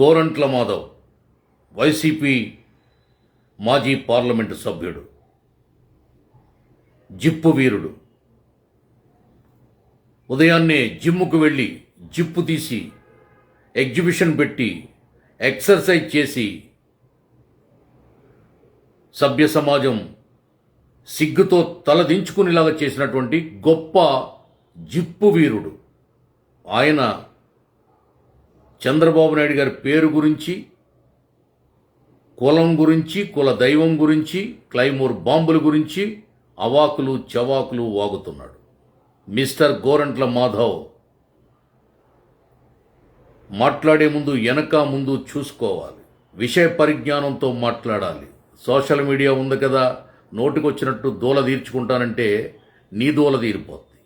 Gorantla Madhav YCP మాజీ parliament సభ్యుడు zip వీరుడు. ఉదయాన్నే జిమ్ముకు వెళ్ళి జిప్పు తీసి ఎగ్జిబిషన్ పెట్టి ఎక్సర్సైజ్ చేసి సభ్య సమాజం సిగ్గుతో తలదించుకునేలాగా చేసినటువంటి గొప్ప జిప్పు వీరుడు. ఆయన చంద్రబాబు నాయుడు గారి పేరు గురించి కులం గురించి కుల దైవం గురించి క్లైమోర్ బాంబుల గురించి అవాకులు చవాకులు వాగుతున్నాడు. మిస్టర్ గోరంట్ల మాధవ్ మాట్లాడే ముందు వెనక ముందు చూసుకోవాలి. విషయ పరిజ్ఞానంతో మాట్లాడాలి. సోషల్ మీడియా ఉంది కదా నోటికొచ్చినట్టు దూల తీర్చుకుంటానంటే నీ దూల తీరిపోద్ది.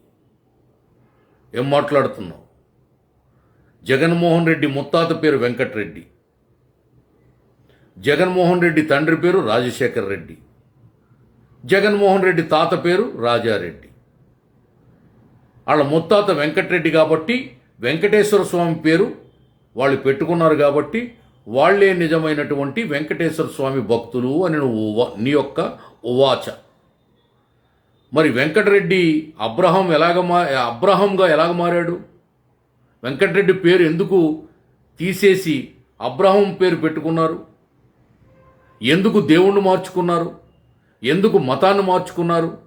ఏం మాట్లాడుతున్నావు? జగన్మోహన్ రెడ్డి ముత్తాత పేరు వెంకటరెడ్డి. జగన్మోహన్ రెడ్డి తండ్రి పేరు రాజశేఖర్ రెడ్డి. జగన్మోహన్ రెడ్డి తాత పేరు రాజారెడ్డి. వాళ్ళ ముత్తాత వెంకటరెడ్డి కాబట్టి వెంకటేశ్వర స్వామి పేరు వాళ్ళు పెట్టుకున్నారు కాబట్టి వాళ్ళే నిజమైనటువంటి వెంకటేశ్వర స్వామి భక్తులు అని నువ్వు నీ యొక్క ఉవాచ. మరి వెంకటరెడ్డి అబ్రహం ఎలాగ మా అబ్రహంగా ఎలాగ మారాడు? వెంకటరెడ్డి పేరు ఎందుకు తీసేసి అబ్రహం పేరు పెట్టుకున్నారు? ఎందుకు దేవుణ్ణి మార్చుకున్నారు? ఎందుకు మతాన్ని మార్చుకున్నారు?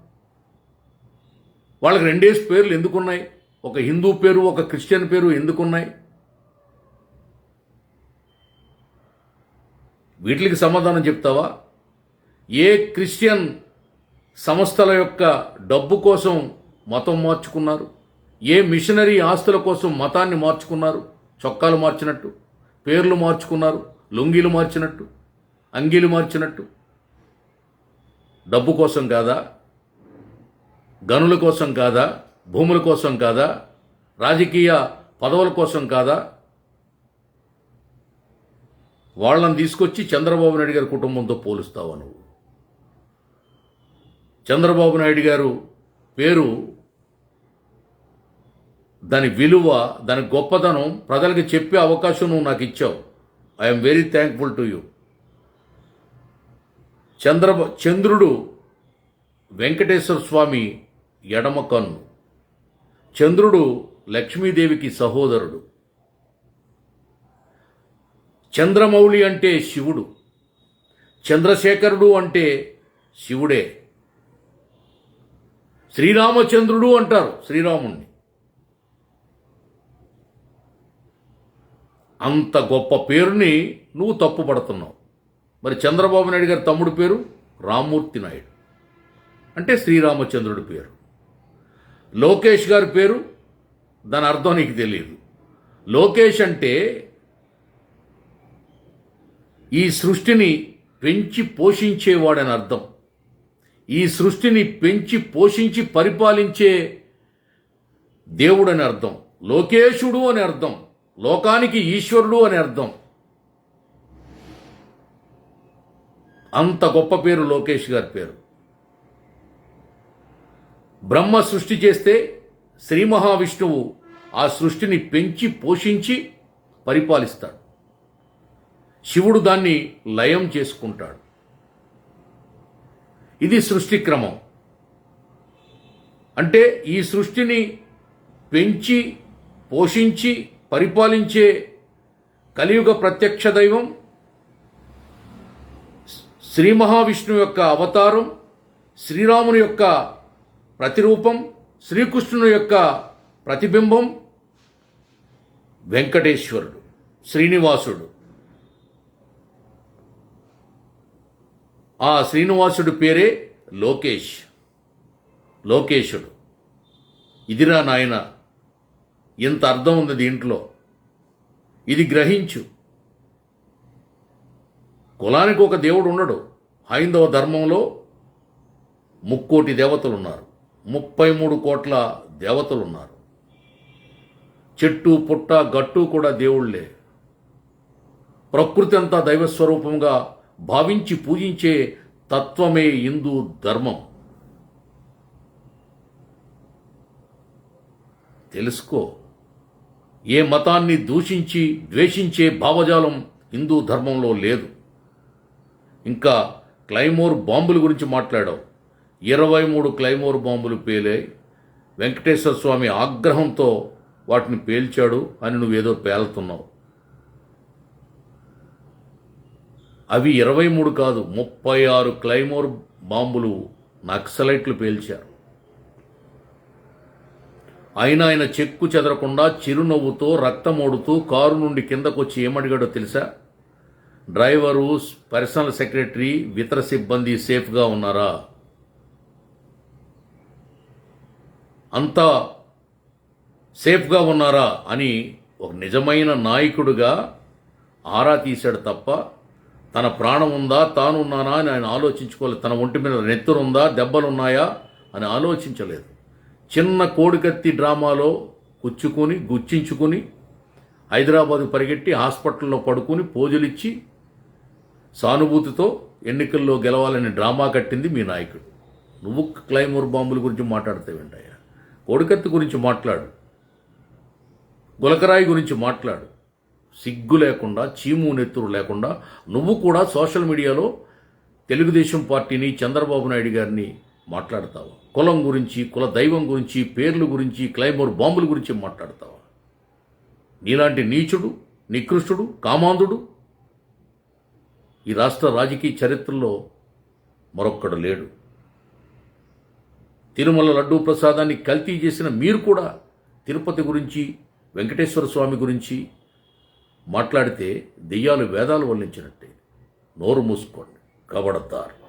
వాళ్ళకి రెండేసి పేర్లు ఎందుకున్నాయి? ఒక హిందూ పేరు ఒక క్రిస్టియన్ పేరు ఎందుకున్నాయి? వీటికి సమాధానం చెప్తావా? ఏ క్రిస్టియన్ సంస్థల యొక్క డబ్బు కోసం మతం మార్చుకున్నారు? ఏ మిషనరీ ఆస్తుల కోసం మతాన్ని మార్చుకున్నారు? చొక్కాలు మార్చినట్టు పేర్లు మార్చుకున్నారు లొంగీలు మార్చినట్టు అంగీలు మార్చినట్టు? డబ్బు కోసం కాదా? గనుల కోసం కాదా? భూముల కోసం కాదా? రాజకీయ పదవుల కోసం కాదా? వాళ్ళని తీసుకొచ్చి చంద్రబాబు నాయుడు గారి కుటుంబంతో పోలుస్తావా నువ్వు? చంద్రబాబు నాయుడు గారు పేరు దాని విలువ దాని గొప్పతనం ప్రజలకు చెప్పే అవకాశం నువ్వు నాకు ఇచ్చావు. I'm very thankful to you Chandra చంద్రుడు వెంకటేశ్వర స్వామి ఎడమ కన్ను. చంద్రుడు లక్ష్మీదేవికి సహోదరుడు. చంద్రమౌళి అంటే శివుడు. చంద్రశేఖరుడు అంటే శివుడే. శ్రీరామచంద్రుడు అంటారు శ్రీరాముణ్ణి. అంత గొప్ప పేరుని నువ్వు తప్పుపడుతున్నావు. మరి చంద్రబాబు నాయుడు గారి తమ్ముడు పేరు? రామ్మూర్తి నాయుడు. అంటే శ్రీరామచంద్రుడి పేరు. లోకేష్ గారి పేరు? దాని అర్థం నీకు తెలియదు. లోకేష్ అంటే ఈ సృష్టిని పెంచి పోషించేవాడని అర్థం. ఈ సృష్టిని పెంచి పోషించి పరిపాలించే దేవుడని అర్థం. లోకేశుడు అని అర్థం. లోకానికి ఈశ్వరుడు అని అర్థం. అంత గొప్ప పేరు లోకేష్ గారి పేరు. బ్రహ్మ సృష్టి చేస్తే శ్రీ మహావిష్ణువు ఆ సృష్టిని పెంచి పోషించి పరిపాలిస్తాడు. శివుడు దాన్ని లయం చేసుకుంటాడు. ఇది సృష్టి క్రమం. అంటే ఈ సృష్టిని పెంచి పోషించి పరిపాలించే కలియుగ ప్రత్యక్ష దైవం శ్రీ మహావిష్ణువు యొక్క అవతారం శ్రీరాముని యొక్క ప్రతిరూపం శ్రీకృష్ణుని యొక్క ప్రతిబింబం వెంకటేశ్వరుడు శ్రీనివాసుడు. ఆ శ్రీనివాసుడి పేరే లోకేష్ లోకేశుడు. ఇదిరా నాయన ఇంత అర్థం ఉంది దీంట్లో? ఇది గ్రహించు. కులానికి ఒక దేవుడు ఉండడు. హైందవ ధర్మంలో ముక్కోటి దేవతలు ఉన్నారు ముప్పై మూడు కోట్ల దేవతలు ఉన్నారు చెట్టు పుట్ట గట్టు కూడా దేవుళ్ళే. ప్రకృతి అంతా దైవస్వరూపంగా భావించి పూజించే తత్వమే హిందూ ధర్మం. తెలుసుకో. ఏ మతాన్ని దూషించి ద్వేషించే భావజాలం హిందూ ధర్మంలో లేదు. ఇంకా క్లైమోర్ బాంబుల గురించి మాట్లాడావు. ఇరవై మూడు క్లైమోర్ బాంబులు పేలాయి. వెంకటేశ్వర స్వామి ఆగ్రహంతో వాటిని పేల్చాడు అని నువ్వేదో పేలుతున్నావు. అవి ఇరవై మూడు కాదు ముప్పై ఆరు క్లైమోర్ బాంబులు నక్సలైట్లు పేల్చారు. అయినా ఆయన చెక్కు చెదరకుండా చిరునవ్వుతో రక్తమోడుతూ కారు నుండి కిందకొచ్చి ఏమడిగాడో తెలుసా? డ్రైవరు పర్సనల్ సెక్రటరీ ఇతర సిబ్బంది సేఫ్గా ఉన్నారా? అంతా సేఫ్గా ఉన్నారా అని ఒక నిజమైన నాయకుడుగా ఆరా తీశాడు తప్ప తన ప్రాణం ఉందా తానున్నానా అని ఆయన ఆలోచించుకోలేదు. తన ఒంటి మీద నెత్తురుందా దెబ్బలున్నాయా అని ఆలోచించలేదు. చిన్న కోడికత్తి డ్రామాలో కుచ్చుకొని గుచ్చించుకొని హైదరాబాద్ పరిగెట్టి హాస్పిటల్లో పడుకుని పోజులిచ్చి సానుభూతితో ఎన్నికల్లో గెలవాలని డ్రామా కట్టింది మీ నాయకుడు. నువ్వు క్లైమోర్ బాంబుల గురించి మాట్లాడతావేంటయ్యా కోడికత్తి గురించి మాట్లాడు. గులకరాయి గురించి మాట్లాడు. సిగ్గు లేకుండా చీము నెత్తురు లేకుండా నువ్వు కూడా సోషల్ మీడియాలో తెలుగుదేశం పార్టీని చంద్రబాబు నాయుడు గారిని మాట్లాడతావా? కులం గురించి కుల దైవం గురించి పేర్ల గురించి క్లైమోర్ బాంబుల గురించి మాట్లాడతావా? నీలాంటి నీచుడు నికృష్టుడు కామాంధుడు? ఈ రాష్ట్ర రాజకీయ చరిత్రలో మరొక్కడు లేడు. తిరుమల లడ్డూ ప్రసాదాన్ని కల్తీ చేసిన మీరు కూడా తిరుపతి గురించి వెంకటేశ్వర స్వామి గురించి మాట్లాడితే దెయ్యాలు వేదాలు వల్లించినట్టే. నోరు మూసుకోండి. కబడతారు.